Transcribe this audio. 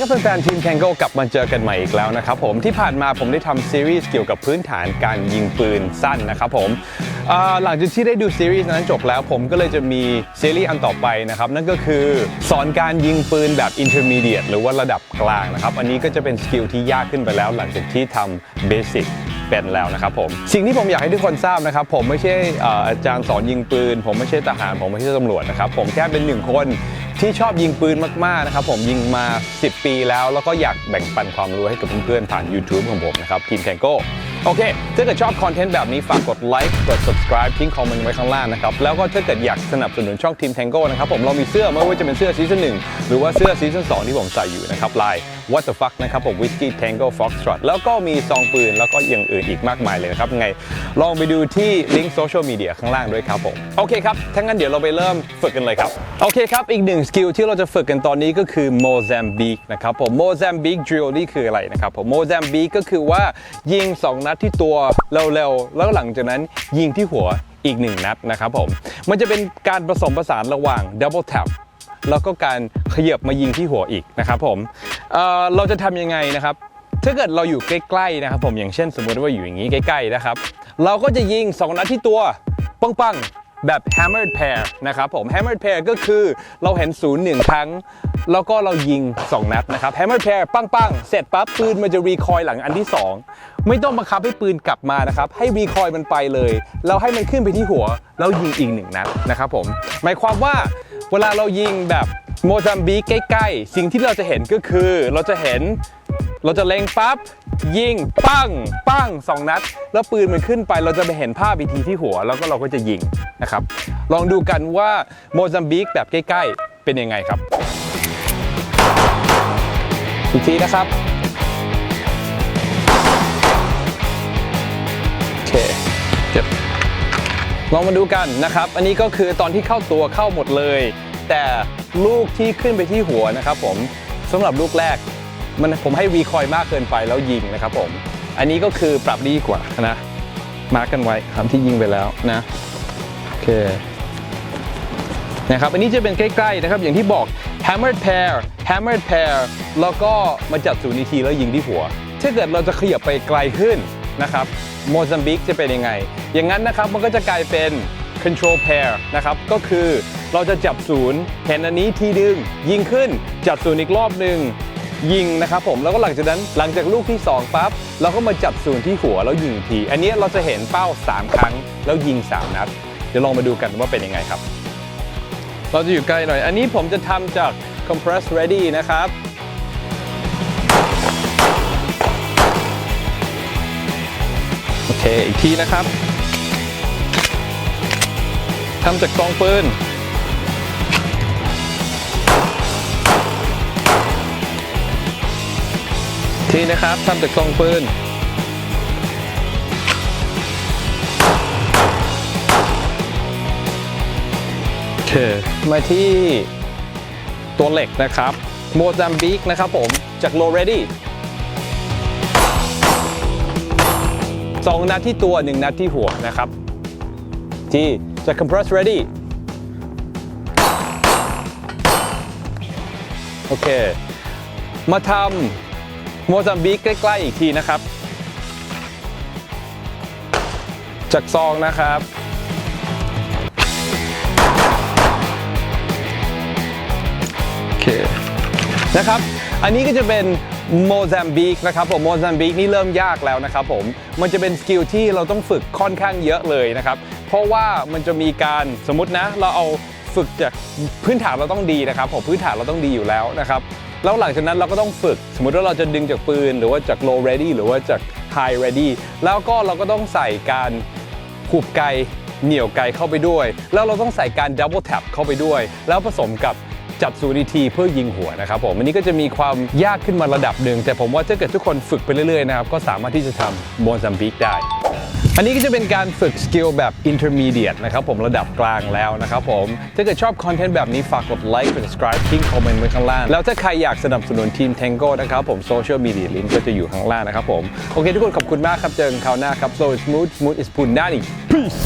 ครับแฟนๆทีมแ a งโกกลับมาเจอกันใหม่อีกแล้วนะครับผมที่ผ่านมาผมได้ทำซีรีส์เกี่ยวกับพื้นฐานการยิงปืนสั้นนะครับผมหลังจากที่ได้ดูซีรีส์นั้นจบแล้วผมก็เลยจะมีซีรีส์อันต่อไปนะครับนั่นก็คือสอนการยิงปืนแบบ intermediate หรือว่าระดับกลางนะครับอันนี้ก็จะเป็นสกิลที่ยากขึ้นไปแล้ว หลังจากที่ทำเบสิกเป็นแล้วนะครับผมสิ่งที่ผมอยากให้ทุกคนทราบนะครับ ผมไม่ใช่อาจารย์สอนยิงปืน ผมไม่ใช่ทหาร ผมไม่ใช่ตำรวจนะครับผมแค่เป็นหนึ่งคน ที่ชอบยิงปืนมากๆนะครับผมยิงมา 10 ปีแล้ว แล้วก็อยากแบ่งปันความรู้ให้กับเพื่อนๆผ่าน YouTube ของผมนะครับทีมแ a งโก้โอเค ถ้าเกิดชอบคอนเทนต์แบบนี้ฝากกดไลค์กด subscribe ทิ้งคอมเมนต์ไว้ข้างล่างนะครับ แล้วก็ถ้าเกิดอยากสนับสนุนช่องทีมแทงโก้นะครับผมเรามีเสื้อไม่ว่าจะเป็นเสื้อซีซั่นหนึ่งหรือว่าเสื้อซีซั่นสองที่ผมใส่อยู่นะครับลาย What the fuck นะครับผม Whiskey Tango Foxtrot แล้วก็มีซองปืนแล้วก็อย่างอื่นอีกมากมายเลยนะครับไงลองไปดูที่ลิงก์โซเชียลมีเดียข้างล่างด้วยครับผมโอเคครับถ้างั้นเดี๋ยวเราไปเริ่มฝึกกันเลยครับโอเคครับ อีกหนึ่งสกิลที่เราจะฝึกกันตอนนี้ก็คือ Mozambique นะครับผม Mozambique drill นี่คืออะไรนะครับผม Mozambique ก็คือว่ายิง 2 นัดที่ตัวเร็วๆ แล้วหลังจากนั้นยิงที่หัวอีก 1 นัดนะครับผมมันจะเป็นการผสมผสานระหว่าง double tap แล้วก็การขยับมายิงที่หัวอีกนะครับผม เอ่อเราจะทำยังไงนะครับ ถ้าเกิดเราอยู่ใกล้ๆนะครับ ผมอย่างเช่นสมมติว่าอยู่อย่างนี้ใกล้ๆนะครับ เราก็จะยิง2นัดที่ตัวปังๆแบบ hammered pair นะครับผม hammered pair ก็คือเราเห็นศูนย์หนึ่งครั้ง แล้วก็เรายิง 2 นัดนะครับ hammered pair ปังๆเสร็จปั๊บปืนมันจะรีคอยหลังอันที่ 2 ไม่ต้องบังคับให้ปืนกลับมานะครับ ให้รีคอยมันไปเลยแล้วให้มันขึ้นไปที่หัว แล้วยิงอีกหนึ่งนัดนะครับผมหมายความว่าเวลาเรายิงแบบ โมซัมบิกใกล้ๆ สิ่งที่เราจะเห็นก็คือเราจะเห็นเราจะเล็งปั๊บยิงปั้งปั้งสองนัด แล้วปืนมันขึ้นไป เราจะไปเห็นภาพอีกทีที่หัว แล้วก็เราก็จะยิงนะครับ ลองดูกันว่าโมซัมบิกแบบใกล้ๆ เป็นยังไงครับ อีกทีนะครับโอเคเจ็บลองมาดูกันนะครับ อันนี้ก็คือตอนที่เข้าตัวเข้าหมดเลย แต่ลูกที่ขึ้นไปที่หัวนะครับผมสำหรับลูกแรกมันผมให้วีคอยมากเกินไปแล้วยิงนะครับผม อันนี้ก็คือปรับดีกว่านะ มาร์กกันไว้ครับที่ยิงไปแล้วนะ โอเคนะครับอันนี้จะเป็นใกล้ๆนะครับอย่างที่บอก hammered pair hammered pair แล้วก็มาจับศูนย์อีกทีแล้วยิงที่หัว ถ้าเกิดเราจะขยับไปไกลขึ้นนะครับโมซัมบิกจะเป็นยังไง อย่างนั้นนะครับมันก็จะกลายเป็น control pair นะครับ ก็คือเราจะจับศูนย์เห็นอันนี้ทีนึง ยิงขึ้น จับศูนย์อีกรอบหนึ่งยิงนะครับผมแล้วก็หลังจากนั้นหลังจากลูกที่ 2ปั๊บเราก็มาจับศูนย์ที่หัวแล้วยิงที อันนี้เราจะเห็นเป้า 3 ครั้งแล้วยิง 3 นัด เดี๋ยวลองมาดูกันว่าเป็นยังไงครับ เราจะอยู่ใกล้หน่อย อันนี้ผมจะทำจาก compress ready นะครับโอเคอีกทีนะครับ ทำจากกองปืน ทีนะครับทำจากกองปืน โอเค มาที่ตัวเหล็กนะครับโมซัมบิกนะครับผมจากโลเรดี้สองนัดที่ตัวหนึ่งนัดที่หัวนะครับ ที่ จาก compress ready โอเค มาทำโมซัมบิกใกล้ ๆ อีกทีนะครับ จากซองนะครับโอเคนะครับ อันนี้ก็จะเป็นโมซัมบิกนะครับผมโมซัมบิกนี่เริ่มยากแล้วนะครับผม มันจะเป็นสกิลที่เราต้องฝึกค่อนข้างเยอะเลยนะครับ เพราะว่ามันจะมีการสมมตินะ เราเอาฝึกจากพื้นฐานเราต้องดีนะครับผมพื้นฐานเราต้องดีอยู่แล้วนะครับแล้วหลังจากนั้นเราก็ต้องฝึก สมมติว่าเราจะดึงจากปืน หรือว่าจาก low ready หรือว่าจาก high ready แล้วก็เราก็ต้องใส่การขูบไกเหนี่ยวไกเข้าไปด้วย แล้วเราต้องใส่การ double tap เข้าไปด้วย แล้วผสมกับจับซูนิทีเพื่อยิงหัวนะครับผมอันนี้ก็จะมีความยากขึ้นมาระดับหนึ่งแต่ผมว่าถ้าเกิดทุกคนฝึกไปเรื่อยๆนะครับก็สามารถที่จะทำโมซัมบิกได้ อันนี้ก็จะเป็นการฝึกสกิลแบบ intermediate นะครับผมระดับกลางแล้วนะครับผม ถ้าเกิดชอบคอนเทนต์แบบนี้ ฝากกดไลค์ subscribe ทิ้งคอมเมนต์ไว้ข้างล่าง แล้วถ้าใครอยากสนับสนุนทีม Tango นะครับผมโซเชียลมีเดียลิงก์ก็จะอยู่ข้างล่างนะครับผม โอเคทุกคนขอบคุณมากครับ เจอกันคราวหน้าครับ so smooth smooth is punani peace